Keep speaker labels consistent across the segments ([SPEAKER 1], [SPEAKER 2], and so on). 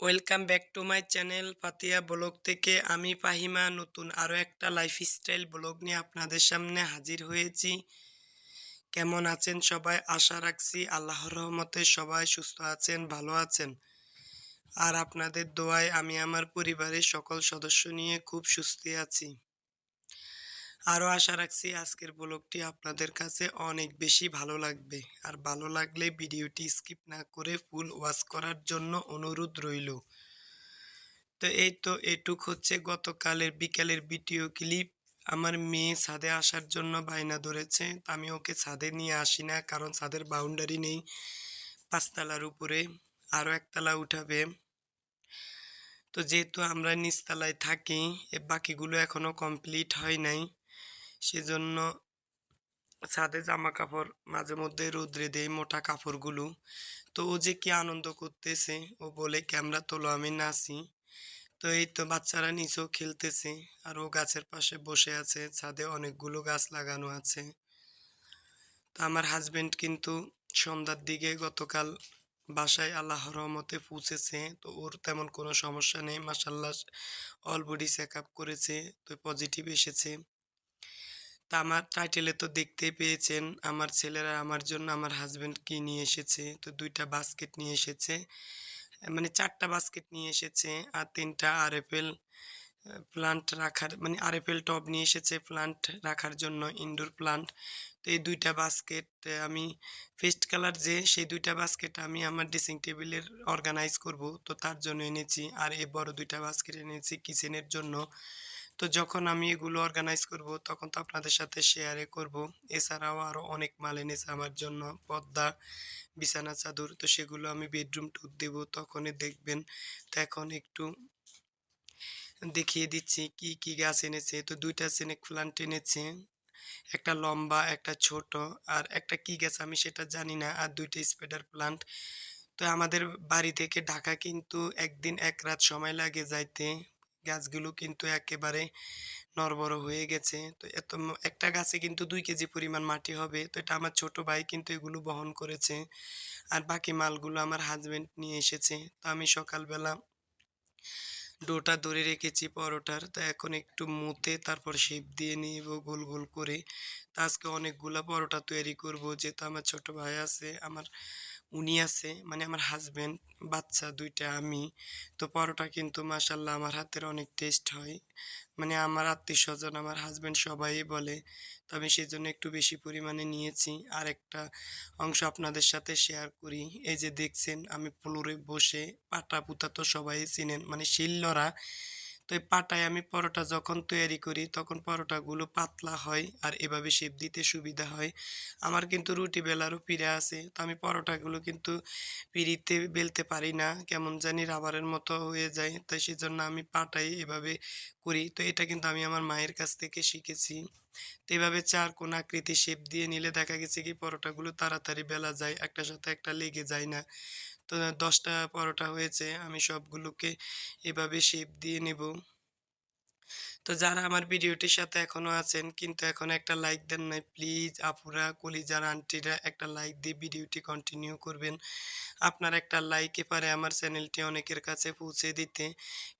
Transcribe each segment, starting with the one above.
[SPEAKER 1] Welcome back to my channel Fatiya blog থেকে আমি পাহিমা, নতুন আরও একটা লাইফস্টাইল ব্লগ নিয়ে আপনাদের সামনে হাজির হয়েছি। কেমন আছেন সবাই? আশা রাখছি আল্লাহর রহমতে সবাই সুস্থ আছেন, ভালো আছেন। আর আপনাদের দোয়ায় আমি আমার পরিবারের সকল সদস্য নিয়ে খুব সুস্থ আছি। আরও আশা রাখছি আজকের ব্লগটি আপনাদের কাছে অনেক বেশি ভালো লাগবে। আর ভালো লাগলে ভিডিওটি স্কিপ না করে ফুল ওয়াচ করার জন্য অনুরোধ রইল। তো এই তো এটুক হচ্ছে গতকালের বিকালের ভিডিও ক্লিপ। আমার মেয়ে ছাদে আসার জন্য বায়না ধরেছে। আমি ওকে ছাদে নিয়ে আসি না, কারণ ছাদের বাউন্ডারি নেই পাঁচতলার উপরে। আরও একতলা উঠাবে। তো যেহেতু আমরা নিচতলায় থাকি বাকিগুলো এখনও কমপ্লিট হয় নাই। সেজন্য ছাদে জামা কাপড় মাঝে মধ্যে রোদ্রে দেয় মোটা কাপড়গুলো। তো ও যে কি আনন্দ করতেছে, ও বলে, ক্যামেরা তোলো, আমি নাচি। তো এই তো বাচ্চারা নিচেও খেলতেছে, আর ও গাছের পাশে বসে আছে, ছাদে অনেকগুলো গাছ লাগানো আছে। তো আমার হাজবেন্ড কিন্তু সন্ধ্যার দিকে গতকাল বাসায় আল্লাহ রহমতে পৌঁছেছে, তো ওর তেমন কোনো সমস্যা নেই মাসাল্লাহ অল বডি চেক আপ করেছে, তো পজিটিভ এসেছে। তা আমার টাইটেলে তো দেখতেই পেয়েছেন, আমার ছেলেরা আমার জন্য আমার হাজব্যান্ড কি নিয়ে এসেছে, তো দুইটা বাস্কেট নিয়ে এসেছে মানে চারটা বাস্কেট নিয়ে এসেছে আর তিনটা আর আরএফএল প্লান্ট রাখার মানে আর আরএফএল টব নিয়ে এসেছে প্লান্ট রাখার জন্য ইনডোর প্লান্ট তো এই দুইটা বাস্কেট আমি ফেস্ট কালার যে, সেই দুইটা বাস্কেট আমি আমার ড্রেসিং টেবিলের অর্গানাইজ করব, তো তার জন্য এনেছি আর এই বড় দুইটা বাস্কেট এনেছি কিচেনের জন্য তো যখন আমি এগুলো অর্গানাইজ করব, তখন তো আপনাদের সাথে শেয়ারে করব। এছাড়াও আরও অনেক মাল এনেছে আমার জন্য পদ্মা, বিছানা, চাদর, তো সেগুলো আমি বেডরুম টুর দেব, তখনই দেখবেন। তো এখন একটু দেখিয়ে দিচ্ছি কি কি গাছ এনেছে। তো দুইটা সেনেক প্লান্ট এনেছে, একটা লম্বা, একটা ছোট, আর একটা কি গাছ আমি সেটা জানি না, আর দুইটা স্পেডার প্লান্ট তো আমাদের বাড়ি থেকে ঢাকা কিন্তু একদিন এক রাত সময় লাগে যাইতে। গাছগুলো কিন্তু একেবারে নরবর হয়ে গেছে। তো এত একটা গাছে কিন্তু দুই কেজি পরিমাণ মাটি হবে। তো এটা আমার ছোট ভাই কিন্তু এগুলো বহন করেছে। আর বাকি মালগুলো আমার হাজবেন্ড নিয়ে এসেছে। তো আমি সকালবেলা ডোটা ধরে রেখেছি পরোটার। তো এখন একটু মুতে তারপর শেপ দিয়ে নিব গোল গোল করে। তো আজকে অনেকগুলা পরোটা তৈরি করব। যেহেতু আমার ছোট ভাই আছে, আমার উনি আছে মানে আমার হাজব্যান্ড বাচ্চা দুইটা, আমি। তো পরোটা কিন্তু মাসাল্লাহ আমার হাতের অনেক টেস্ট হয়। মানে আমার আত্মীয় স্বজন আমার হাজব্যান্ড সবাই বলে। তো আমি সেই জন্য একটু বেশি পরিমাণে নিয়েছি। আর একটা অংশ আপনাদের সাথে শেয়ার করি। এই যে দেখছেন, আমি ফ্লোরে বসে পাটা পুতা তো সবাই চিনেন। মানে শিল্লরা তো এই পাটায় আমি পরোটা যখন তৈরি করি, তখন পরোটাগুলো পাতলা হয় আর এভাবে শেপ দিতে সুবিধা হয়। আমার কিন্তু রুটি বেলারও পিড়ে আছে, তো আমি পরোটাগুলো কিন্তু পিড়িতে বেলতে পারি না, কেমন জানি রাবারের মতো হয়ে যায়, তাই সেজন্য আমি পাটাই এভাবে করি। তো এটা কিন্তু আমি আমার মায়ের কাছ থেকে শিখেছি। তো এভাবে চার কোন আকৃতি শেপ দিয়ে নিলে দেখা গেছে কি পরোটাগুলো তাড়াতাড়ি বেলা যায়, একটার সাথে একটা লেগে যায় না। তো দশটা পরোটা হয়েছে আমি সবগুলোকে এভাবে শেপ দিয়ে নেব। তো যারা আমার ভিডিওটির সাথে এখনও আছেন, কিন্তু এখন একটা লাইক দেন নাই প্লিজ আপুরা, কলিজার আন্টিরা একটা লাইক দিয়ে ভিডিওটি কন্টিনিউ করবেন। আপনার একটা লাইকে পারে আমার চ্যানেলটি অনেকের কাছে পৌঁছে দিতে।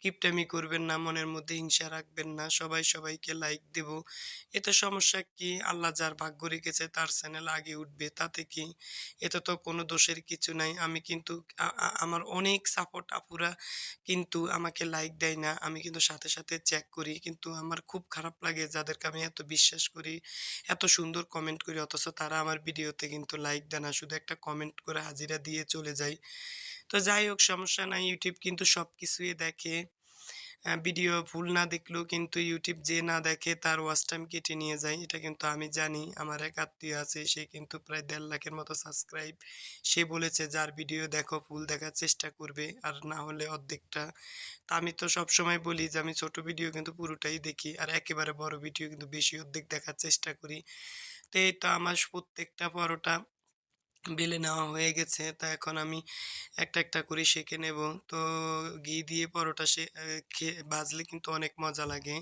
[SPEAKER 1] কিপটামি করবেন না, মনের মধ্যে হিংসা রাখবেন না, সবাই সবাইকে লাইক দেব। এতে সমস্যা কি? আল্লাহ যার ভাগ্য রেখেছে, তার চ্যানেল আগে উঠবে, তাতে কি? এতে তো কোনো দোষের কিছু নাই। আমি কিন্তু আমার অনেক সাপোর্ট আপুরা কিন্তু আমাকে লাইক দেয় না। আমি কিন্তু সাথে সাথে চেক করি, কিন্তু আমার খুব খারাপ লাগে যাদেরকে আমি এত বিশ্বাস করি, এত সুন্দর কমেন্ট করি, অথচ তারা আমার ভিডিওতে কিন্তু লাইক দেয় না। শুধু একটা কমেন্ট করে হাজিরা দিয়ে চলে যায়। তো যাই হোক, সমস্যা নাই ইউটিউব কিন্তু সব কিছুই দেখে। ভিডিও ভুল না দেখলেও কিন্তু ইউটিউব যে না দেখে তার ওয়াচ টাইম কেটে নিয়ে যায়। এটা কিন্তু আমি জানি, আমার এক আত্মীয় আছে, সে কিন্তু প্রায় দেড় লাখের মতো সাবস্ক্রাইব সে বলেছে, যার ভিডিও দেখো ফুল দেখার চেষ্টা করবে, আর না হলে অর্ধেকটা। তা আমি তো সব সময় বলি যে, আমি ছোট ভিডিও কিন্তু পুরোটাই দেখি, আর একেবারে বড় ভিডিও কিন্তু বেশি অর্ধেক দেখার চেষ্টা করি। তো এই তো আমার প্রত্যেকটা পরোটা। বেলে নেওয়া হয়ে গেছে। তা এখন আমি একটা একটা করে সেঁকে নেব। তো ঘি দিয়ে পরোটা সে খেয়ে ভাজলে কিন্তু অনেক মজা লাগে।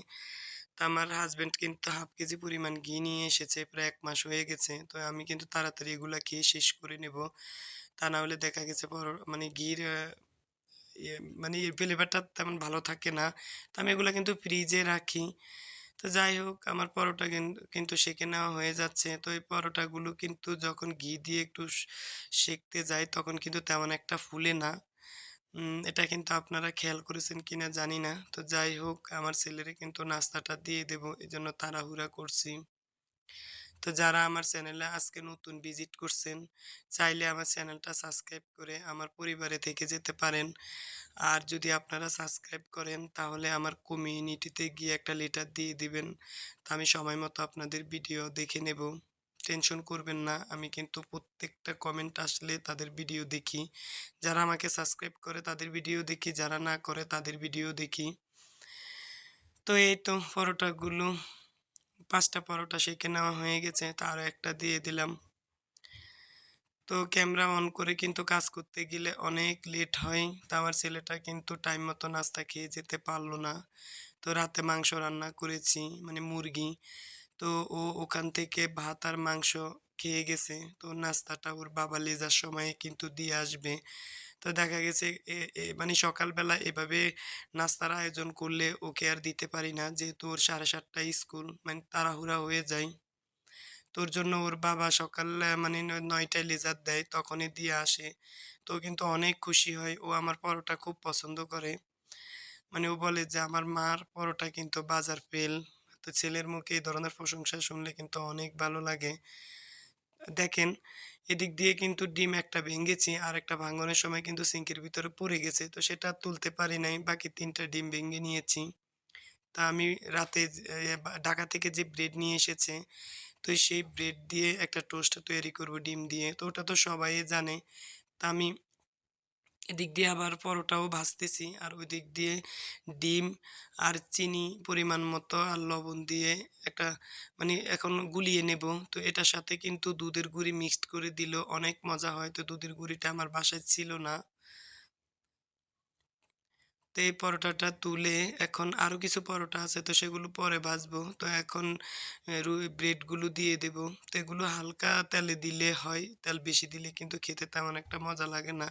[SPEAKER 1] তা আমার হাজব্যান্ড কিন্তু হাফ কেজি পরিমাণ ঘি নিয়ে এসেছে, প্রায় এক মাস হয়ে গেছে। তো আমি কিন্তু তাড়াতাড়ি এগুলা খেয়ে শেষ করে নেব। তা না হলে দেখা গেছে পর মানে ঘির মানে ফ্লেভারটা তেমন ভালো থাকে না। তো আমি এগুলা কিন্তু ফ্রিজে রাখি। তো যাই হোক, আমার পরোটা কিন, কিন্তু সেঁকে নেওয়া হয়ে যাচ্ছে। তো এই পরোটাগুলো কিন্তু যখন ঘি দিয়ে একটু শেখতে যাই, তখন কিন্তু তেমন একটা ফুলে না। এটা কিন্তু আপনারা খেয়াল করেছেন কি না জানি না। তো যাই হোক, আমার ছেলেরে কিন্তু নাস্তাটা দিয়ে দেবো এই জন্য তাড়াহুড়া করছি। তো যারা আমার চ্যানেলে আজকে নতুন ভিজিট করছেন, চাইলে আমার চ্যানেলটা সাবস্ক্রাইব করে আমার পরিবারে থেকে যেতে পারেন। আর যদি আপনারা সাবস্ক্রাইব করেন তাহলে আমার কমিউনিটিতে গিয়ে একটা লেটার দিয়ে দিবেন। তা আমি সময় মতো আপনাদের ভিডিও দেখে নেব। টেনশন করবেন না। আমি কিন্তু প্রত্যেকটা কমেন্ট আসলে তাদের ভিডিও দেখি। যারা আমাকে সাবস্ক্রাইব করে তাদের ভিডিও দেখি, যারা না করে তাদের ভিডিও দেখি। তো এই তো পরোটাগুলো ৫ টা পরোটা সেঁকে নেওয়া হয়ে গেছে। তারও একটা দিয়ে দিলাম। তো ক্যামেরা অন করে কিন্তু কাজ করতে গেলে অনেক লেট হয়। তো আমার ছেলেটা কিন্তু টাইম মতো নাস্তা খেয়ে যেতে পারল না। তো রাতে মাংস রান্না করেছি মানে মুরগি। তো ও ওখান থেকে ভাত আর মাংস খেয়ে গেছে। তো নাস্তাটা ওর বাবা লেজার সময়ে কিন্তু দিয়ে আসবে। তো দেখা গেছে মানে সকালবেলা এভাবে নাস্তার আয়োজন করলে ওকে আর দিতে পারি না। যেহেতু ওর সাড়ে সাতটায় স্কুল মানে তাড়াহুড়া হয়ে যায়। তোর জন্য ওর বাবা সকাল মানে ন ৯ লেজার দেয় তখনই দিয়ে আসে। তো কিন্তু অনেক খুশি হয়। ও আমার পরোটা খুব পছন্দ করে। মানে ও বলে যে, "আমার মার পরোটা কিন্তু বাজার ফেল।" তো ছেলের মুখে এই ধরনের প্রশংসা শুনলে কিন্তু অনেক ভালো লাগে। দেখেন এদিক দিয়ে কিন্তু ডিম একটা ভেঙেছি, আর একটা ভাঙনের সময় কিন্তু সিঙ্কের ভিতরে পড়ে গেছে। তো সেটা তুলতে পারি নাই। বাকি তিনটা ডিম ভেঙে নিয়েছি। তা আমি রাতে ঢাকা থেকে যে ব্রেড নিয়ে এসেছে, তো সেই ব্রেড দিয়ে একটা টোস্ট তৈরি করব ডিম দিয়ে। তো ওটা তো সবাই জানে। তা আমি এদিক দিয়ে আবার পরোটাও ভাজতেছি আর ওই দিক দিয়ে ডিম আর চিনি পরিমাণ মতো আর লবণ দিয়ে একটা মানে এখন গুলিয়ে নেব। তো এটার সাথে কিন্তু দুধের গুঁড়ি মিক্সড করে দিলেও অনেক মজা হয়। তো দুধের গুঁড়িটা আমার বাসায় ছিল না। তো এই পরোটাটা তুলে এখন আরও কিছু পরোটা আছে, তো সেগুলো পরে ভাজবো। তো এখন ব্রেডগুলো দিয়ে দেব। তো এগুলো হালকা তেলে দিলে হয়, তেল বেশি দিলে কিন্তু খেতে তেমন একটা মজা লাগে না।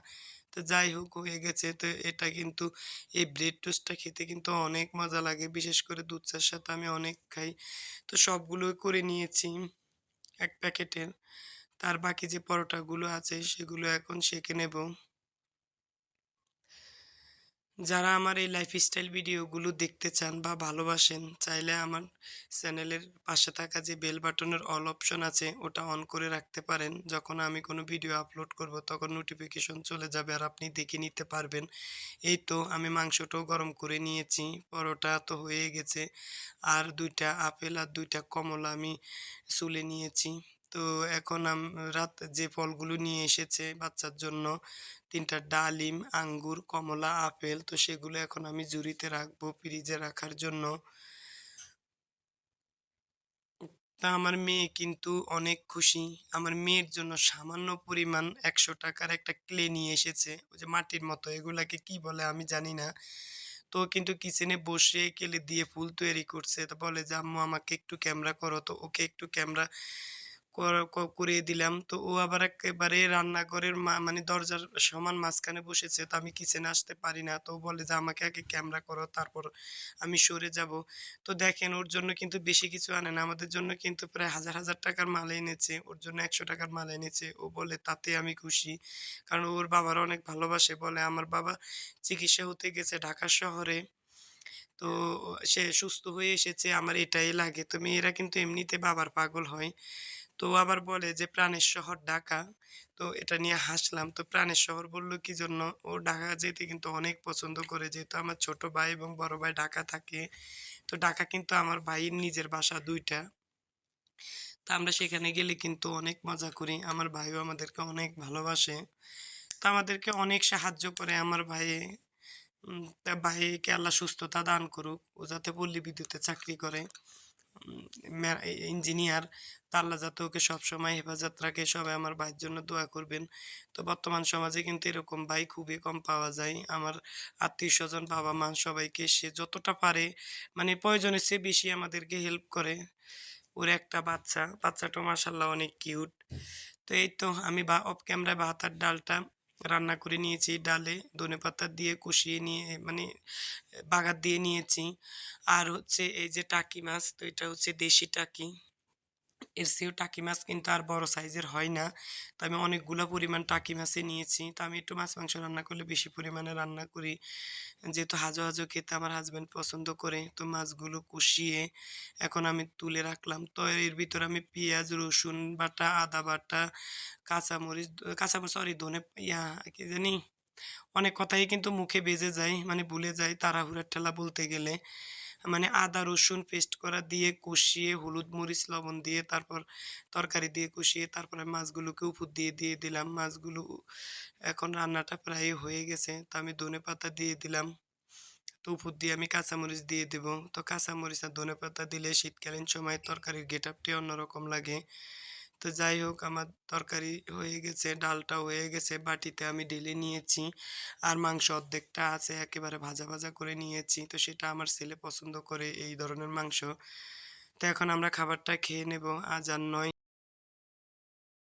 [SPEAKER 1] তো যাই হোক, হয়ে গেছে। তো এটা কিন্তু এই ব্রেড টোস্টটা খেতে কিন্তু অনেক মজা লাগে। বিশেষ করে দুধ চার সাথে আমি অনেক খাই। তো সবগুলো করে নিয়েছি এক প্যাকেটের। তার বাকি যে পরোটাগুলো আছে, সেগুলো এখন সেঁকে নেব। যারা আমার এই লাইফস্টাইল ভিডিওগুলো দেখতে চান বা ভালোবাসেন, চাইলে আমার চ্যানেলের পাশে থাকা যে বেল বাটনের অল অপশন আছে, ওটা অন করে রাখতে পারেন। যখন আমি কোনো ভিডিও আপলোড করব, তখন নোটিফিকেশন চলে যাবে আর আপনি দেখে নিতে পারবেন। এই তো আমি মাংসটাও গরম করে নিয়েছি, পরোটা তো হয়ে গেছে। আর দুইটা আপেল আর দুইটা কমলা আমি চুলে নিয়েছি। তো এখন রাত যে ফলগুলো নিয়ে এসেছে বাচ্চার জন্য ৩ টা ডালিম, আঙ্গুর, কমলা, আপেল তো সেগুলো এখন আমি ঝুড়িতে রাখব ফ্রিজে রাখার জন্য। তা আমার মেয়ে কিন্তু অনেক খুশি। আমার মেয়ের জন্য সামান্য পরিমাণ একশো টাকার একটা ক্লে নিয়ে এসেছে। ওই যে মাটির মতো এগুলাকে কি বলে আমি জানি না। তো কিন্তু কিচেনে বসে কেলে দিয়ে ফুল তৈরি করছে। তো বলে যে, "আম্মু আমাকে একটু ক্যামেরা করো।" তো ওকে একটু ক্যামেরা কর দিলাম। তো ও আবার একেবারে রান্নাঘরের মানে দরজার সমান মাঝখানে বসেছে। তো আমি কিচেনে আসতে পারি না। তো বলে যে, "আমাকে আগে ক্যামেরা করো তারপর আমি সরে যাব।" তো দেখেন ওর জন্য কিন্তু বেশি কিছু আনে না। আমাদের জন্য কিন্তু প্রায় হাজার, হাজার টাকার মাল এনেছে। ওর জন্য একশো টাকার মাল এনেছে। ও বলে তাতে আমি খুশি। কারণ ওর বাবারা অনেক ভালোবাসে। বলে, "আমার বাবা চিকিৎসা হতে গেছে ঢাকা শহরে। তো সে সুস্থ হয়ে এসেছে। আমার এটাই লাগে।" তো মেয়েরা কিন্তু এমনিতে বাবার পাগল হয়। তো আবার বলে যে, প্রাণের শহর ঢাকা। তো এটা নিয়ে হাসলাম। তো প্রাণের শহর বলল, কি জন্য? ও ঢাকা যেতে কিন্তু অনেক পছন্দ করে। যেহেতু আমার ছোট ভাই এবং বড় ভাই ঢাকা থাকে। তো ঢাকা কিন্তু আমার ভাইয়ের নিজের বাসা ২ টা। তো আমরা সেখানে গেলে কিন্তু অনেক মজা করি। আমার ভাইও আমাদেরকে অনেক ভালোবাসে। তো আমাদেরকে অনেক সাহায্য করে আমার ভাই। উম, তা ভাইকে আল্লাহ সুস্থতা দান করুক। ও যাতে পল্লী বিদ্যুতে চাকরি করে। ইঞ্জিনিয়ার। তো আল্লাহ যাতে ওকে সবসময় হেফাজত রাখে। সবাই আমার ভাইয়ের জন্য দোয়া করবেন। তো বর্তমান সমাজে কিন্তু এরকম ভাই খুবই কম পাওয়া যায়। আমার আত্মীয় স্বজন বাবা-মা সবাইকে সে যতটা পারে মানে প্রয়োজনের চেয়ে বেশি আমাদেরকে হেল্প করে। ওর একটা বাচ্চা, বাচ্চাটা মাশাআল্লাহ অনেক কিউট। তো এই তো আমি বা অফ ক্যামেরায় ভাত আর ডালটা রান্না করে নিয়েছি, ডালে ধনে পাতা দিয়ে কষিয়ে নিয়ে মানে বাগার দিয়ে নিয়েছি। আর হচ্ছে এই যে টাকি মাছ, তো এটা হচ্ছে দেশি টাকি। এর চেয়েও টাকি মাছ কিন্তু আর বড় সাইজের হয় না। তো আমি অনেকগুলো পরিমাণ টাকি মাছই নিয়েছি। তো আমি একটু মাছ, মাংস রান্না করলে বেশি পরিমাণে রান্না করি। যেহেতু হাজো হাজো খেতে আমার হাজব্যান্ড পছন্দ করে, তো মাছগুলো কষিয়ে এখন আমি তুলে রাখলাম। তো এর ভিতরে আমি পেঁয়াজ, রসুন বাটা, আদা বাটা, কাঁচামরিচ কাঁচামরিচ সরি ধনে, ইয়া, কি জানি? অনেক কথাই কিন্তু মুখে বেজে যায় মানে ভুলে যায় তাড়াহুড়ার ঠেলা বলতে গেলে। মানে আদা, রসুন পেস্ট করা দিয়ে কষিয়ে হলুদ মরিচ, লবণ দিয়ে তারপর তরকারি দিয়ে কষিয়ে তারপরে মাছগুলোকে উপর দিয়ে দিয়ে দিলাম। মাছগুলো এখন রান্নাটা প্রায় হয়ে গেছে। তো আমি ধনে পাতা দিয়ে দিলাম। তো উপর দিয়ে আমি কাঁচামরিচ দিয়ে দেবো। তো কাঁচামরিচ আর ধনে পাতা দিলে শীতকালীন সময় তরকারির গেট আপটি অন্যরকম লাগে। তো যাই হোক, আমার তরকারি হয়ে গেছে ডালটা হয়ে গেছে, বাটিতে আমি ঢেলে নিয়েছি। আর মাংস অর্ধেকটা আছে, একেবারে ভাজা ভাজা করে নিয়েছি। তো সেটা আমার ছেলে পছন্দ করে এই ধরনের মাংস। তো এখন আমরা খাবারটা খেয়ে নেব, আজ আর নয়।